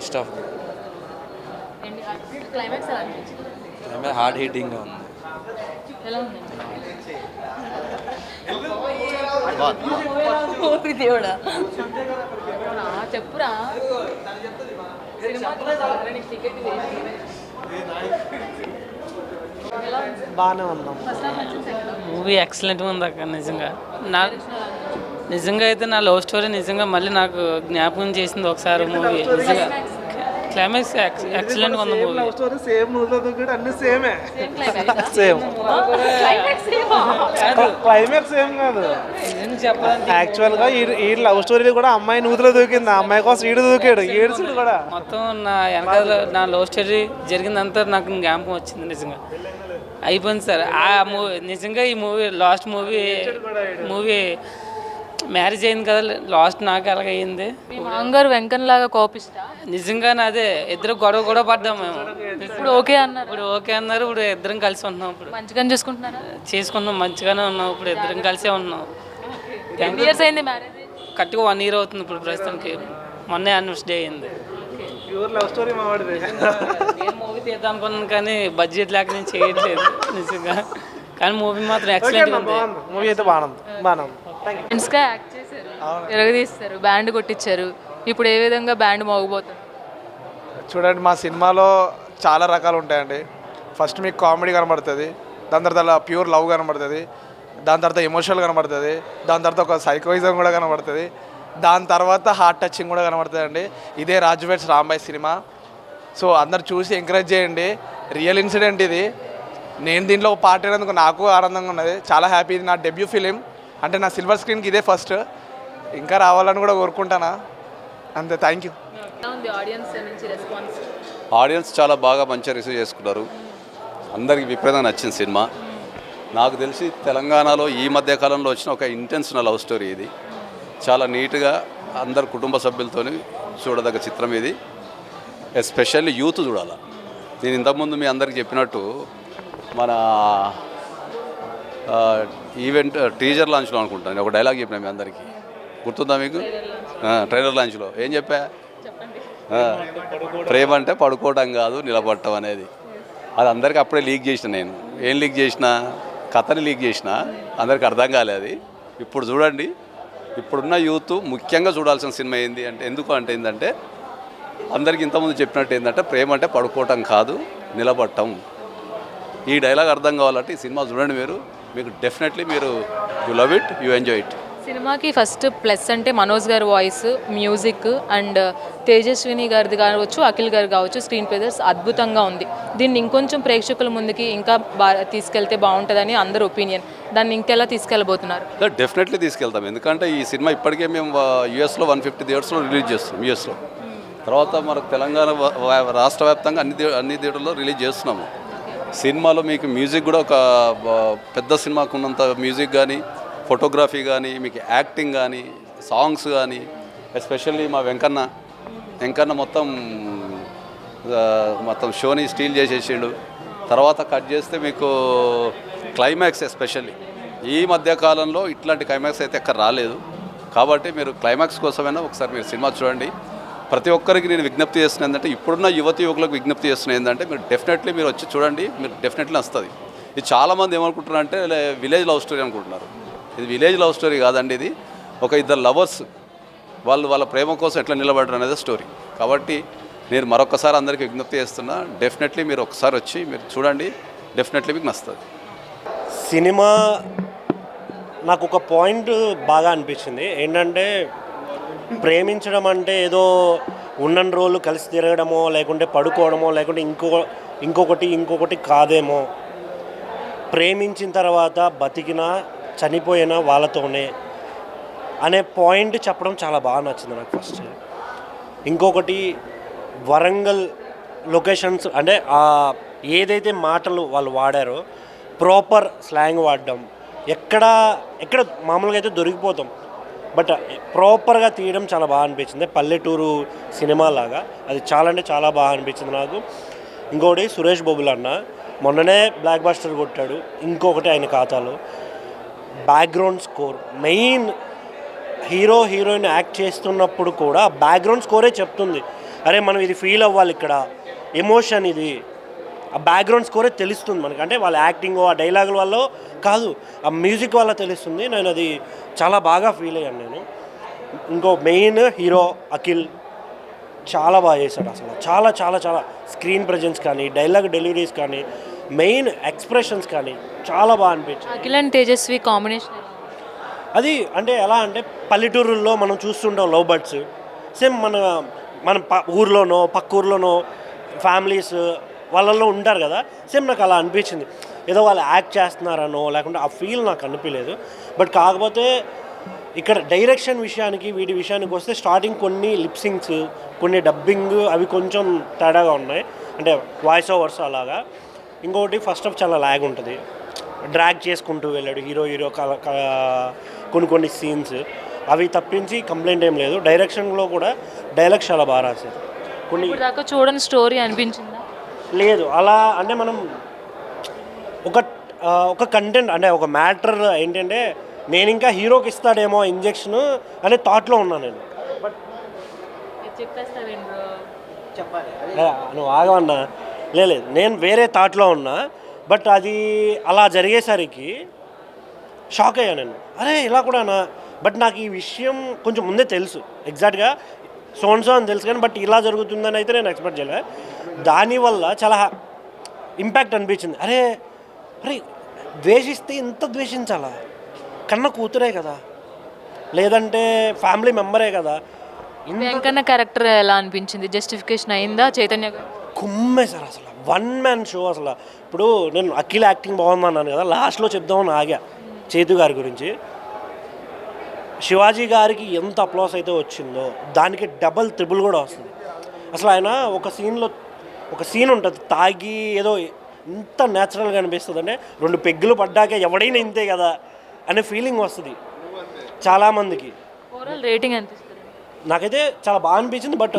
First half. Climax hard హీటింగ్గా ఉంది. దేవుడా? చెప్పురా. నీకు? బాగానే ఉన్నాం. మూవీ ఎక్సలెంట్గా ఉంది అక్క నిజంగా. నా నిజంగా అయితే నా లవ్ స్టోరీ నిజంగా మళ్ళీ నాకు జ్ఞాపకం చేసింది ఒకసారి మూవీ. నిజంగా క్లైమాక్స్ ఎక్సలెంట్గా ఉంది మూవీ. లవ్ స్టోరీ సేమ్ నువ్వులో దూకిడు అన్ని సేమే సేమ్ క్లైమాక్స్ సేమ్ కాదు. చెప్పాలంటే యాక్చువల్గా ఈ ఈ లవ్ స్టోరీ కూడా అమ్మాయి నూతిలో దూకింది. అమ్మాయి కోసం ఈడు దూకాడు. ఏడ్చుడు కూడా. మొత్తం నా వెనకాల నా లవ్ స్టోరీ జరిగిందంతా నాకు జ్ఞాపకం వచ్చింది నిజంగా. అయిపోయింది సార్. ఆ మూవీ నిజంగా ఈ movie last movie movie marriage అయింది కదా లాస్ట్ నాకు అలాగయింది మీ మాంగారు వెంకన్ లాగా కోపిస్తా? నిజంగా అదే ఇద్దరు గొడవ గొడవ పడ్డాం మేము. ఇప్పుడు ఓకే అన్నారు. ఇప్పుడు ఓకే అన్నారు ఇప్పుడు ఇద్దరం కలిసి ఉంటున్నాం ఇప్పుడు. మంచిగా చూసుకుంటున్నారా? చేసుకున్నాం మంచిగానే ఉన్నాం ఇప్పుడు ఇద్దరం కలిసే ఉన్నాం. ఎన్ని ఇయర్స్ అయింది మ్యారేజ్ కరెక్ట్గా వన్ ఇయర్ అవుతుంది ఇప్పుడు ప్రస్తుతానికి. మొన్న యానివర్సరీ అయింది. ప్యూర్ లవ్ స్టోరీ మా వాడిది. నేను మూవీ తీద్దాం అనుకున్నాను కానీ బడ్జెట్ లేక నేను చేయట్లేదు నిజంగా. కానీ మూవీ మాత్రం బాగుంది. మూవీ అయితే బాగుంది. యూ ఫ్రెండ్స్గా యాక్ట్ చేశారు. తిరగదీస్తారు. బ్యాండ్ కొట్టించారు. ఇప్పుడు ఏ విధంగా బ్యాండ్ మోగబోతుంది? చూడండి మా సినిమాలో చాలా రకాలు ఉంటాయండి. ఫస్ట్ మీకు కామెడీ కనబడుతుంది. దాని తర్వాత ప్యూర్ లవ్ కనబడుతుంది. దాని తర్వాత ఎమోషనల్ కనబడుతుంది. దాని తర్వాత ఒక సైకోయిజం కూడా కనబడుతుంది. దాని తర్వాత హార్ట్ టచింగ్ కూడా కనబడుతుంది అండి ఇదే రాజువేట్స్ రాంబాయ్ సినిమా. సో అందరు చూసి ఎంకరేజ్ చేయండి. రియల్ ఇన్సిడెంట్ ఇది. నేను దీంట్లో అయినందుకు నాకు ఆనందంగా ఉన్నది. చాలా హ్యాపీ ఇది. నా డెబ్యూ ఫిలిం అంటే నా సిల్వర్ స్క్రీన్కి ఇదే ఫస్ట్ ఇంకా రావాలని కూడా కోరుకుంటానా? అంతే థ్యాంక్ యూ ఆడియన్స్ నుంచి రెస్పాన్స్ ఆడియన్స్ చాలా బాగా మంచిగా రిసీవ్ చేసుకున్నారు. అందరికి విపరీతంగా నచ్చింది సినిమా. నాకు తెలిసి తెలంగాణలో ఈ మధ్య కాలంలో వచ్చిన ఒక ఇంటెన్షనల్ లవ్ స్టోరీ ఇది. చాలా నీట్గా అందరు కుటుంబ సభ్యులతో చూడదగ్గ చిత్రం ఇది. ఎస్పెషల్లీ యూత్ చూడాలి. నేను ఇంతకుముందు మీ అందరికి చెప్పినట్టు మన ఆ, ఈవెంట్ టీజర్ లాంచ్లో అనుకుంటాను. ఒక డైలాగ్ చెప్పిన మీ అందరికీ. గుర్తుందా మీకు? ట్రైలర్ లాంచ్లో. ఏం చెప్పా? ప్రేమ అంటే పడుకోవడం కాదు నిలబడటం అనేది. అది అందరికీ అప్పుడే లీక్ చేసిన నేను. ఏం లీక్ చేసిన? కథని లీక్ చేసిన అందరికి అర్థం కాలేదు ఇప్పుడు చూడండి ఇప్పుడున్న యూత్ ముఖ్యంగా చూడాల్సిన సినిమా ఏంది అంటే ఎందుకు అంటే ఏంటంటే అందరికి ఇంతకుముందు చెప్పినట్టు ఏంటంటే ప్రేమ అంటే పడుకోవటం కాదు నిలబడటం. ఈ డైలాగ్ అర్థం కావాలంటే ఈ సినిమా చూడండి మీరు. మీకు డెఫినెట్లీ మీరు you love it you enjoy it సినిమాకి ఫస్ట్ ప్లస్ అంటే మనోజ్ గారి వాయిస్ మ్యూజిక్ అండ్ తేజస్విని గారిది కావచ్చు అఖిల్ గారు కావచ్చు స్క్రీన్ ప్లేదర్స్ అద్భుతంగా ఉంది. దీన్ని ఇంకొంచెం ప్రేక్షకుల ముందుకి ఇంకా బాగా తీసుకెళ్తే బాగుంటుందని అందరు ఒపీనియన్. దాన్ని ఇంకెలా తీసుకెళ్ళబోతున్నారు? డెఫినెట్లీ తీసుకెళ్తాం. ఎందుకంటే ఈ సినిమా ఇప్పటికే మేము యూఎస్లో వన్ ఫిఫ్టీ థియేటర్స్లో రిలీజ్ చేస్తున్నాం యూఎస్లో తర్వాత మనకు తెలంగాణ రాష్ట్ర వ్యాప్తంగా అన్ని అన్ని థియేటర్లో రిలీజ్ చేస్తున్నాము. సినిమాలో మీకు మ్యూజిక్ కూడా ఒక పెద్ద సినిమాకు ఉన్నంత మ్యూజిక్ కానీ ఫోటోగ్రఫీ కానీ మీకు యాక్టింగ్ కానీ సాంగ్స్ కానీ ఎస్పెషల్లీ మా వెంకన్న వెంకన్న మొత్తం మొత్తం షోని స్టీల్ చేసేసిండు. తర్వాత కట్ చేస్తే మీకు క్లైమాక్స్ ఎస్పెషల్లీ. ఈ మధ్య కాలంలో ఇట్లాంటి క్లైమాక్స్ అయితే ఎక్కడ రాలేదు. కాబట్టి మీరు క్లైమాక్స్ కోసమైనా ఒకసారి మీరు సినిమా చూడండి. ప్రతి ఒక్కరికి నేను విజ్ఞప్తి చేస్తున్నా ఏంటంటే ఇప్పుడున్న యువతి యువకులకు విజ్ఞప్తి చేస్తున్నా ఏంటంటే మీరు డెఫినెట్లీ మీరు వచ్చి చూడండి మీరు డెఫినెట్లీ వస్తుంది ఇది చాలామంది ఏమనుకుంటున్నారు అంటే విలేజ్ లవ్ స్టోరీ అనుకుంటున్నారు. ఇది విలేజ్ లవ్ స్టోరీ కాదండి ఇది. ఒక ఇద్దరు లవర్స్ వాళ్ళు వాళ్ళ ప్రేమ కోసం ఎట్లా నిలబడరు అనేది స్టోరీ కాబట్టి నేను మరొకసారి అందరికీ విజ్ఞప్తి చేస్తున్నా డెఫినెట్లీ మీరు ఒకసారి వచ్చి మీరు చూడండి డెఫినెట్లీ మీకు నస్తుంది సినిమా నాకు ఒక పాయింట్ బాగా అనిపించింది. ఏంటంటే ప్రేమించడం అంటే ఏదో ఉన్నన్ని రోజులు కలిసి తిరగడమో లేకుంటే పడుకోవడమో లేకుంటే ఇంకో ఇంకొకటి ఇంకొకటి కాదేమో. ప్రేమించిన తర్వాత బతికినా చనిపోయినా వాళ్ళతోనే అనే పాయింట్ చెప్పడం చాలా బాగా నచ్చింది నాకు ఫస్ట్ ఇంకొకటి వరంగల్ లొకేషన్స్ అంటే ఏదైతే మాటలు వాళ్ళు వాడారో ప్రాపర్ స్లాంగ్ వాడడం. ఎక్కడ ఎక్కడ మామూలుగా అయితే దొరికిపోతాం. బట్ ప్రాపర్గా తీయడం చాలా బాగా అనిపించింది. పల్లెటూరు సినిమా లాగా అది చాలా అంటే చాలా బాగా అనిపించింది నాకు. ఇంకోటి సురేష్ బొబుల్ అన్న మొన్ననే బ్లాక్ బాస్టర్ కొట్టాడు. ఇంకొకటి ఆయన ఖాతాలో. Background score main hero heroine act చేస్తున్నప్పుడు కూడా బ్యాక్గ్రౌండ్ స్కోరే చెప్తుంది. అరే మనం ఇది ఫీల్ అవ్వాలి ఇక్కడ. ఎమోషన్ ఇది. ఆ బ్యాక్గ్రౌండ్ స్కోరే తెలుస్తుంది మనకి. అంటే వాళ్ళ యాక్టింగ్ ఆ డైలాగుల వల్ల కాదు ఆ మ్యూజిక్ వల్ల తెలుస్తుంది. నేను అది చాలా బాగా ఫీల్ అయ్యాను నేను. ఇంకో మెయిన్ హీరో అఖిల్ చాలా బాగా చేశాడు అసలు. చాలా చాలా చాలా స్క్రీన్ ప్రజెన్స్ కానీ డైలాగ్ డెలివరీస్ కానీ మెయిన్ ఎక్స్ప్రెషన్స్ కానీ చాలా బాగా అనిపించింది. అఖిల్ అండ్ తేజస్వి కాంబినేషన్ అది అంటే ఎలా అంటే పల్లెటూరుల్లో మనం చూస్తుంటాం లవ్ బర్డ్స్. సేమ్ మన మన ప ఊర్లోనో పక్క ఊర్లోనో ఫ్యామిలీస్ వాళ్ళల్లో ఉంటారు కదా సేమ్ నాకు అలా అనిపించింది. ఏదో వాళ్ళు యాక్ట్ చేస్తున్నారనో లేకుంటే ఆ ఫీల్ నాకు అనిపించలేదు. బట్ కాకపోతే ఇక్కడ డైరెక్షన్ విషయానికి వీటి విషయానికి వస్తే స్టార్టింగ్ కొన్ని లిప్సింగ్స్ కొన్ని డబ్బింగ్ అవి కొంచెం తేడాగా ఉన్నాయి. అంటే వాయిస్ ఓవర్స్ అలాగా. ఇంకొకటి ఫస్ట్ ఆఫ్ చాలా ల్యాగ్ ఉంటుంది. డ్రాగ్ చేసుకుంటూ వెళ్ళాడు హీరో హీరో కల కొన్ని కొన్ని సీన్స్ అవి తప్పించి కంప్లైంట్ ఏం లేదు. డైరెక్షన్లో కూడా డైలాగ్ చాలా బాగా రాశారు కొన్ని దాకా చూడని స్టోరీ అనిపించింది? లేదు. అలా అంటే మనం ఒక ఒక కంటెంట్ అంటే ఒక మ్యాటర్ ఏంటంటే నేను ఇంకా హీరోకి ఇస్తాడేమో ఇంజెక్షన్ అనే థాట్లో ఉన్నాను నేను. ఏ, నువ్వు ఆగమన్నా లే- లేదు నేను వేరే థాట్లో ఉన్నా. బట్ అది అలా జరిగేసరికి షాక్ అయ్యా నేను. అరే ఇలా కూడానా? బట్ నాకు ఈ విషయం కొంచెం ముందే తెలుసు. ఎగ్జాక్ట్గా సోన్సో అని తెలుసు కానీ బట్ ఇలా జరుగుతుందని అయితే నేను ఎక్స్పెక్ట్ చేయలే. దానివల్ల చాలా ఇంపాక్ట్ అనిపించింది. అరే అరే ద్వేషిస్తే ఇంత ద్వేషించాలా? కన్న కూతురే కదా. లేదంటే ఫ్యామిలీ మెంబరే కదా. ఇంత వెంకన్న క్యారెక్టర్ ఎలా అనిపించింది? జస్టిఫికేషన్ అయిందా? చైతన్య గారు? కుమ్మేశారు అసలు. వన్ మ్యాన్ షో అసలు. ఇప్పుడు నేను అఖిల్ యాక్టింగ్ బాగుందన్నాను కదా లాస్ట్లో చెప్దామని ఆగా. చేతు గారి గురించి. శివాజీ గారికి ఎంత అప్లాస్ అయితే వచ్చిందో దానికి డబల్ త్రిబుల్ కూడా వస్తుంది. అసలు ఆయన ఒక సీన్లో ఒక సీన్ ఉంటుంది తాగి ఏదో ఇంత న్యాచురల్గా అనిపిస్తుంది. అంటే రెండు పెగ్గులు పడ్డాక ఎవడైనా ఇంతే కదా అనే ఫీలింగ్ వస్తుంది చాలామందికి. ఓవరాల్ రేటింగ్ ఎంత నాకైతే చాలా బాగా అనిపించింది బట్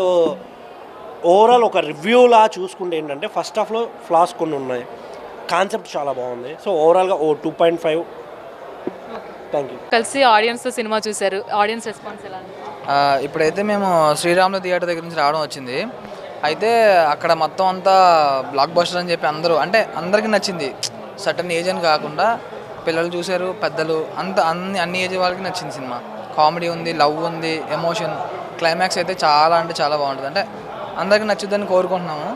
ఓవరాల్ ఒక రివ్యూలా చూసుకుంటే ఏంటంటే ఫస్ట్ హాఫ్లో ఫ్లాస్ కొన్ని ఉన్నాయి. కాన్సెప్ట్ చాలా బాగుంది. సో ఓవరాల్గా ఓ two point five thank you కలిసి ఆడియన్స్తో సినిమా చూశారు. ఆడియన్స్ రెస్పాన్స్ ఎలా ఇప్పుడైతే మేము శ్రీరాములు థియేటర్ దగ్గర నుంచి రావడం వచ్చింది. అయితే అక్కడ మొత్తం అంతా బ్లాక్ బస్టర్ అని చెప్పి అందరూ అంటే అందరికీ నచ్చింది. సటన్ ఏజ్ అని కాకుండా పిల్లలు చూశారు పెద్దలు అంత అన్ని అన్ని ఏజ్ వాళ్ళకి నచ్చింది సినిమా. కామెడీ ఉంది లవ్ ఉంది ఎమోషన్ క్లైమాక్స్ అయితే చాలా అంటే చాలా బాగుంటుంది. అంటే అందరికీ నచ్చుద్దని కోరుకుంటున్నాము.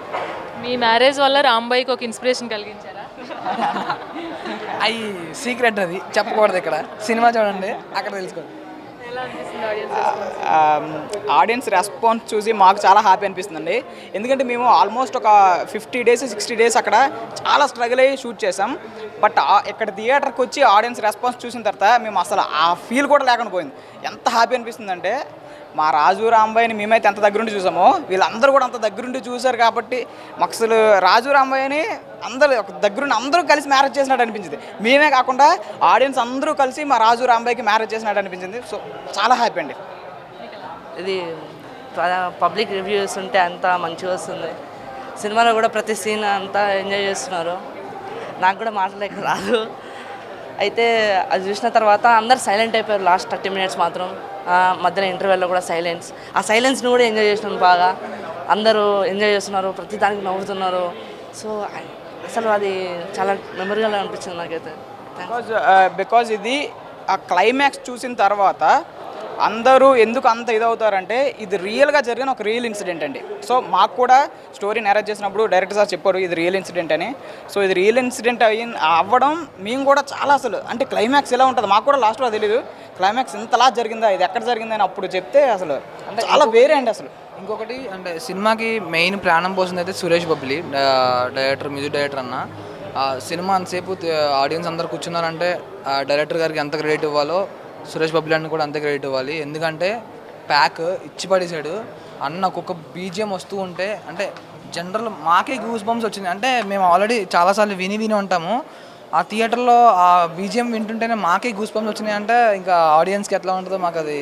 మీ మ్యారేజ్ వల్ల రాంబాయికి ఒక ఇన్స్పిరేషన్ కలిగించారా. అవి సీక్రెట్ అది చెప్పకూడదు ఇక్కడ. సినిమా చూడండి అక్కడ తెలుసుకోండి. ఆడియన్స్ రెస్పాన్స్ చూసి మాకు చాలా హ్యాపీ అనిపిస్తుందండి. ఎందుకంటే మేము ఆల్మోస్ట్ ఒక ఫిఫ్టీ డేస్ సిక్స్టీ డేస్ అక్కడ చాలా స్ట్రగుల్ అయ్యి షూట్ చేసాం బట్ ఇక్కడ థియేటర్కి వచ్చి ఆడియన్స్ రెస్పాన్స్ చూసిన తర్వాత మేము అసలు ఆ ఫీల్ కూడా లేకుండా పోయింది. ఎంత హ్యాపీ అనిపిస్తుందంటే మా రాజు రాంబాయిని మేమైతే ఎంత దగ్గరుండి చూసామో వీళ్ళందరూ కూడా అంత దగ్గరుండి చూశారు కాబట్టి మాకు అసలు రాజు రాంబాయిని అందరూ ఒక దగ్గరుండి అందరూ కలిసి మ్యారేజ్ చేసినట్టు అనిపించింది. మేమే కాకుండా ఆడియన్స్ అందరూ కలిసి మా రాజు రాంబాయికి మ్యారేజ్ చేసినట్టు అనిపించింది. సో చాలా హ్యాపీ అండి. ఇది పబ్లిక్ రివ్యూస్ ఉంటే అంత మంచిగా వస్తుంది. సినిమాలో కూడా ప్రతి సీన్ అంతా ఎంజాయ్ చేస్తున్నారు. నాకు కూడా మాట్లాడక రాదు. అయితే అది చూసిన తర్వాత అందరు సైలెంట్ అయిపోయారు లాస్ట్ థర్టీ మినిట్స్ మాత్రం. మధ్యలో ఇంటర్వెల్లో కూడా సైలెన్స్. ఆ సైలెన్స్ని కూడా ఎంజాయ్ చేసినాను బాగా. అందరూ ఎంజాయ్ చేస్తున్నారు ప్రతి దానికి నవ్వుతున్నారు. సో అసలు అది చాలా మెమరీగా అనిపించింది నాకైతే. బికాజ్ బికాజ్ uh, ఇది ఆ క్లైమాక్స్ చూసిన తర్వాత అందరూ ఎందుకు అంత ఇదవుతారంటే ఇది రియల్గా జరిగిన ఒక రియల్ ఇన్సిడెంట్ అండి. సో మాకు కూడా స్టోరీ నేరేట్ చేసినప్పుడు డైరెక్టర్ సార్ చెప్పారు ఇది రియల్ ఇన్సిడెంట్ అని. సో ఇది రియల్ ఇన్సిడెంట్ అయ్యి అవ్వడం మేము కూడా చాలా అసలు అంటే క్లైమాక్స్ ఎలా ఉంటుంది మాకు కూడా లాస్ట్లో తెలియదు క్లైమాక్స్ ఇంతలా జరిగిందా ఇది ఎక్కడ జరిగిందని అప్పుడు చెప్తే అసలు అంటే చాలా వేరే అండి అసలు. ఇంకొకటి అంటే సినిమాకి మెయిన్ ప్రాణం పోసింది అయితే Suresh Bobbili director music director అన్న. సినిమా అంతసేపు ఆడియన్స్ అందరు కూర్చున్నారంటే ఆ డైరెక్టర్ గారికి ఎంత క్రెడిట్ ఇవ్వాలో సురేష్ బబ్లి అన్న కూడా అంతే క్రెడిట్ ఇవ్వాలి. ఎందుకంటే ప్యాక్ ఇచ్చి పడేశాడు. అన్న ఒక్కొక్క బీజిఎం వస్తూ ఉంటే అంటే జనరల్ మాకే గూస్ బంప్స్ వచ్చింది. అంటే మేము ఆల్రెడీ చాలాసార్లు విని విని ఉంటాము. ఆ థియేటర్లో ఆ బీజిఎం వింటుంటేనే మాకే గూస్ బంప్స్ వచ్చినాయి అంటే ఇంకా ఆడియన్స్కి ఎట్లా ఉంటుందో మాకు అది.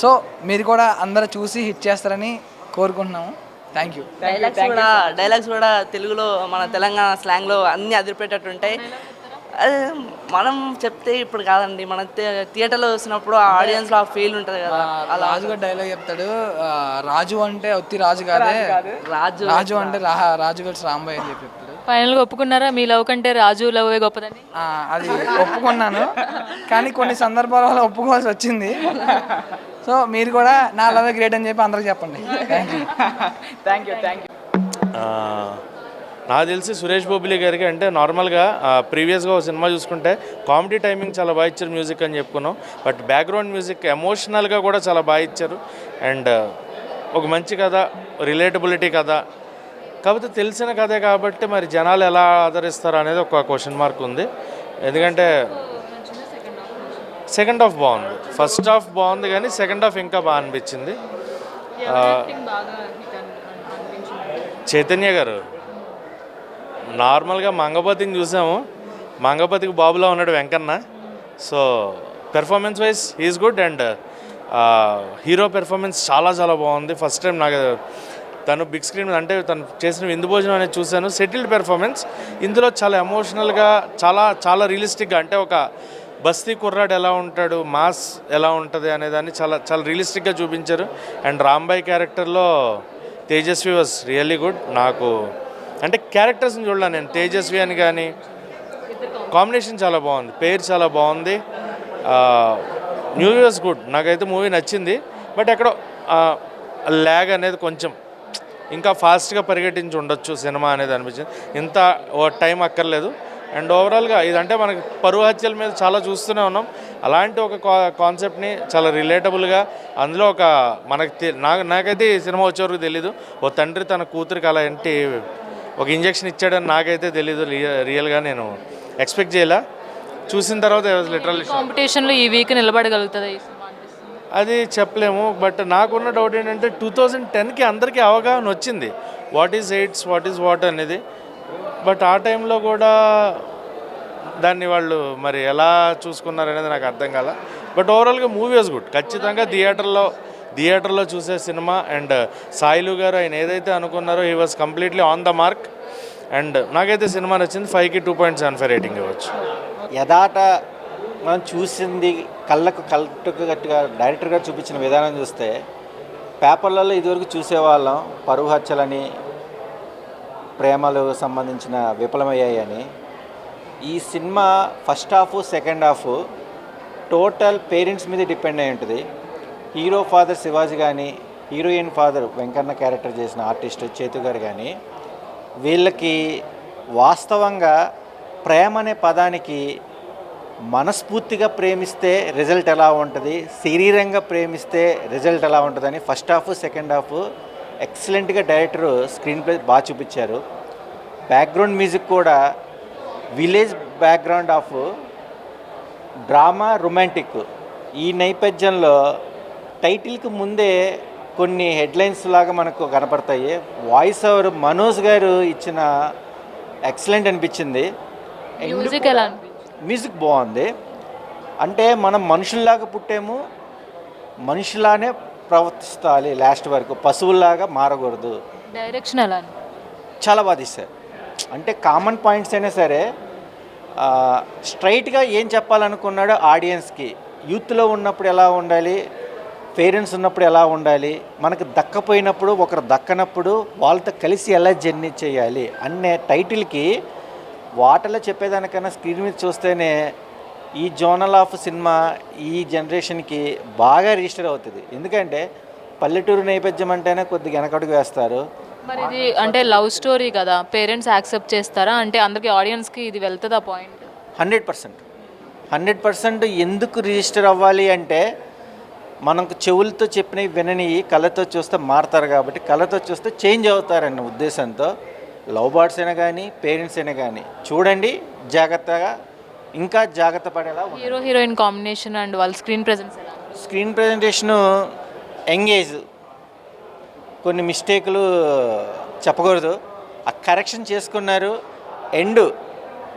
సో మీరు కూడా అందరూ చూసి హిట్ చేస్తారని కోరుకుంటున్నాము. థ్యాంక్ యూ డైలాగ్స్ కూడా డైలాగ్స్ కూడా తెలుగులో మన తెలంగాణ స్లాంగ్లో అన్ని అదిరిపెట్టేట్టు ఉంటాయి అదే మనం చెప్తే ఇప్పుడు కాదండి. మనం థియే- థియేటర్లో చూసినప్పుడు ఆ ఆడియన్స్లో ఆ ఫీల్ ఉంటుంది కదా. అలా రాజు గారు డైలాగ్ చెప్తాడు. రాజు అంటే ఒత్తి రాజు కాదే. రాజు రాజు అంటే రాజు గారు రాంబాయ్ అని చెప్పి చెప్తాడు. ఫైనల్గా ఒప్పుకున్నారా? మీ లవ్ కంటే రాజు లవ్ గొప్పదని ఆ, అది ఒప్పుకున్నాను. కానీ కొన్ని సందర్భాల వల్ల ఒప్పుకోవాల్సి వచ్చింది. సో మీరు కూడా నా లవ్ గ్రేట్ అని చెప్పి అందరికి చెప్పండి. Thank you thank you thank you ఆ, నాకు తెలిసి సురేష్ బొబ్బిలి గారికి అంటే నార్మల్గా ప్రీవియస్గా ఒక సినిమా చూసుకుంటే కామెడీ టైమింగ్ చాలా బాగా ఇచ్చారు మ్యూజిక్ అని చెప్పుకున్నాం. బట్ బ్యాక్గ్రౌండ్ మ్యూజిక్ ఎమోషనల్గా కూడా చాలా బాగా ఇచ్చారు. అండ్ ఒక మంచి కథ రిలేటబిలిటీ కథ. కాకపోతే తెలిసిన కథే కాబట్టి మరి జనాలు ఎలా ఆదరిస్తారు అనేది ఒక క్వశ్చన్ మార్క్ ఉంది. ఎందుకంటే సెకండ్ హాఫ్ బాగుంది. ఫస్ట్ హాఫ్ బాగుంది కానీ సెకండ్ హాఫ్ ఇంకా బాగా అనిపించింది. చైతన్య గారు నార్మల్గా మంగపతిని చూసాము. మంగపతికి బాబులో ఉన్నాడు Venkanna. So performance wise is good and hero performance చాలా చాలా బాగుంది. ఫస్ట్ టైం నాకు తను బిగ్ స్క్రీన్ అంటే తను చేసిన విందు భోజనం అనేది చూశాను. సెటిల్డ్ పెర్ఫార్మెన్స్ ఇందులో చాలా ఎమోషనల్గా చాలా చాలా రియలిస్టిక్గా అంటే ఒక బస్తీ కుర్రాడు ఎలా ఉంటాడు మాస్ ఎలా ఉంటుంది అనేదాన్ని చాలా చాలా రియలిస్టిక్గా చూపించారు. అండ్ రాంబాయ్ క్యారెక్టర్లో తేజస్వి వాజ్ రియల్లీ గుడ్ నాకు అంటే క్యారెక్టర్స్ని చూడలే నేను. తేజస్వి అని కానీ కాంబినేషన్ చాలా బాగుంది. పేరు చాలా బాగుంది. న్యూ ఇయర్స్ గుడ్ నాకైతే మూవీ నచ్చింది. బట్ ఎక్కడో ల్యాగ్ అనేది కొంచెం ఇంకా ఫాస్ట్గా పరిగెట్టించి ఉండొచ్చు సినిమా అనేది అనిపించింది. ఇంత ఓ టైం అక్కర్లేదు. అండ్ ఓవరాల్గా ఇదంటే మనకి పరువు హత్యల మీద చాలా చూస్తూనే ఉన్నాం. అలాంటి ఒక కా- కాన్సెప్ట్ని చాలా రిలేటబుల్గా అందులో ఒక మనకి నాకు నాకైతే ఈ సినిమా వచ్చేవరకు తెలీదు. ఓ తండ్రి తన కూతురికి అలా ఏంటి ఒక ఇంజెక్షన్ ఇచ్చాడని నాకైతే తెలీదు రియ- రియల్గా నేను ఎక్స్పెక్ట్ చేయలే. చూసిన తర్వాత లిటరల్ కాంపిటీషన్లో ఈ వీక్ నిలబడగలుగుతుంది అది చెప్పలేము బట్ నాకున్న డౌట్ ఏంటంటే టూ థౌజండ్ టెన్కి అందరికీ అవగాహన వచ్చింది. What is AIDS what is what అనేది. బట్ ఆ టైంలో కూడా దాన్ని వాళ్ళు మరి ఎలా చూసుకున్నారు అనేది నాకు అర్థం కాల. బట్ ఓవరాల్గా మూవీ వాజ్ గుడ్ ఖచ్చితంగా థియేటర్లో థియేటర్లో చూసే సినిమా అండ్ సాయిలు గారు ఆయన ఏదైతే అనుకున్నారో he was completely on the mark and నాకైతే సినిమా నచ్చింది ఫైవ్కి two point seven five rating ఇవ్వచ్చు. యథాట మనం చూసింది కళ్ళకు కట్టుకు గట్టిగా డైరెక్టర్గా చూపించిన విధానం చూస్తే పేపర్లలో ఇదివరకు చూసేవాళ్ళం పరువు హత్యలని ప్రేమలు సంబంధించిన విఫలమయ్యాయని. ఈ cinema first half second half total parents మీద డిపెండ్ అయి ఉంటుంది. హీరో ఫాదర్ శివాజీ కానీ హీరోయిన్ ఫాదర్ వెంకన్న క్యారెక్టర్ చేసిన ఆర్టిస్ట్ చేతు గారు కానీ వీళ్ళకి వాస్తవంగా ప్రేమ అనే పదానికి మనస్ఫూర్తిగా ప్రేమిస్తే రిజల్ట్ ఎలా ఉంటుంది శరీరంగా ప్రేమిస్తే రిజల్ట్ ఎలా ఉంటుందని ఫస్ట్ హాఫ్ సెకండ్ హాఫ్ ఎక్సలెంట్గా డైరెక్టర్ స్క్రీన్ ప్లే బాగా చూపించారు. బ్యాక్గ్రౌండ్ మ్యూజిక్ కూడా village background of drama romantic ఈ నేపథ్యంలో టైటిల్కి ముందే కొన్ని హెడ్లైన్స్ లాగా మనకు కనపడతాయి. వాయిస్ ఓవర్ మనోజ్ గారు ఇచ్చిన ఎక్సలెంట్ అనిపించింది. మ్యూజిక్ ఎలా అనిపించింది? మ్యూజిక్ బాగుంది. అంటే మనం మనుషుల్లాగా పుట్టాము మనుషులానే ప్రవర్తిస్తాలి లాస్ట్ వరకు పశువుల్లాగా మారకూడదు. డైరెక్షన్ ఎలా చాలా బాగా తీశారు. అంటే కామన్ పాయింట్స్ అయినా సరే స్ట్రైట్గా ఏం చెప్పాలనుకున్నాడో ఆడియన్స్కి యూత్లో ఉన్నప్పుడు ఎలా ఉండాలి పేరెంట్స్ ఉన్నప్పుడు ఎలా ఉండాలి? మనకు దక్కపోయినప్పుడు ఒకరు దక్కనప్పుడు వాళ్ళతో కలిసి ఎలా జర్నీ చేయాలి అనే టైటిల్కి వాటలో చెప్పేదానికన్నా స్క్రీన్ మీద చూస్తేనే ఈ జోనల్ ఆఫ్ సినిమా ఈ జనరేషన్కి బాగా రిజిస్టర్ అవుతుంది. ఎందుకంటే పల్లెటూరు నేపథ్యం అంటేనే కొద్దిగా వెనకడుగు వేస్తారు. మరి ఇది అంటే లవ్ స్టోరీ కదా పేరెంట్స్ యాక్సెప్ట్ చేస్తారా? అంటే అందరికి ఆడియన్స్కి ఇది వెళ్తుందా point? Hundred percent. Hundred percent ఎందుకు రిజిస్టర్ అవ్వాలి అంటే మనకు చెవులతో చెప్పినవి వినని కళ్ళతో చూస్తే మారుతారు కాబట్టి కళ్ళతో చూస్తే చేంజ్ అవుతారన్న ఉద్దేశంతో లవ్ బర్డ్స్ అయినా కానీ పేరెంట్స్ అయినా కానీ చూడండి జాగ్రత్తగా ఇంకా జాగ్రత్త పడేలా. హీరో హీరోయిన్ కాంబినేషన్ అండ్ వాళ్ళ స్క్రీన్ ప్రెజెన్స్ ఎలా స్క్రీన్ ప్రజెంటేషను ఎంగేజ్. కొన్ని మిస్టేకులు చెప్పకూడదు. ఆ కరెక్షన్ చేసుకున్నారు. ఎండ్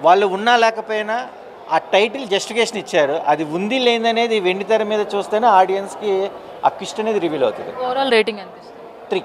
వాళ్ళు ఉన్నా లేకపోయినా ఆ టైటిల్ జస్టిఫికేషన్ ఇచ్చారు. అది ఉంది లేదనేది వెండి తెర మీద చూస్తేనే ఆడియన్స్కి ఆ క్విస్ట్ అనేది రివీల్ అవుతుంది. ఓవరాల్ రేటింగ్ అనిపిస్తుంది త్రీ.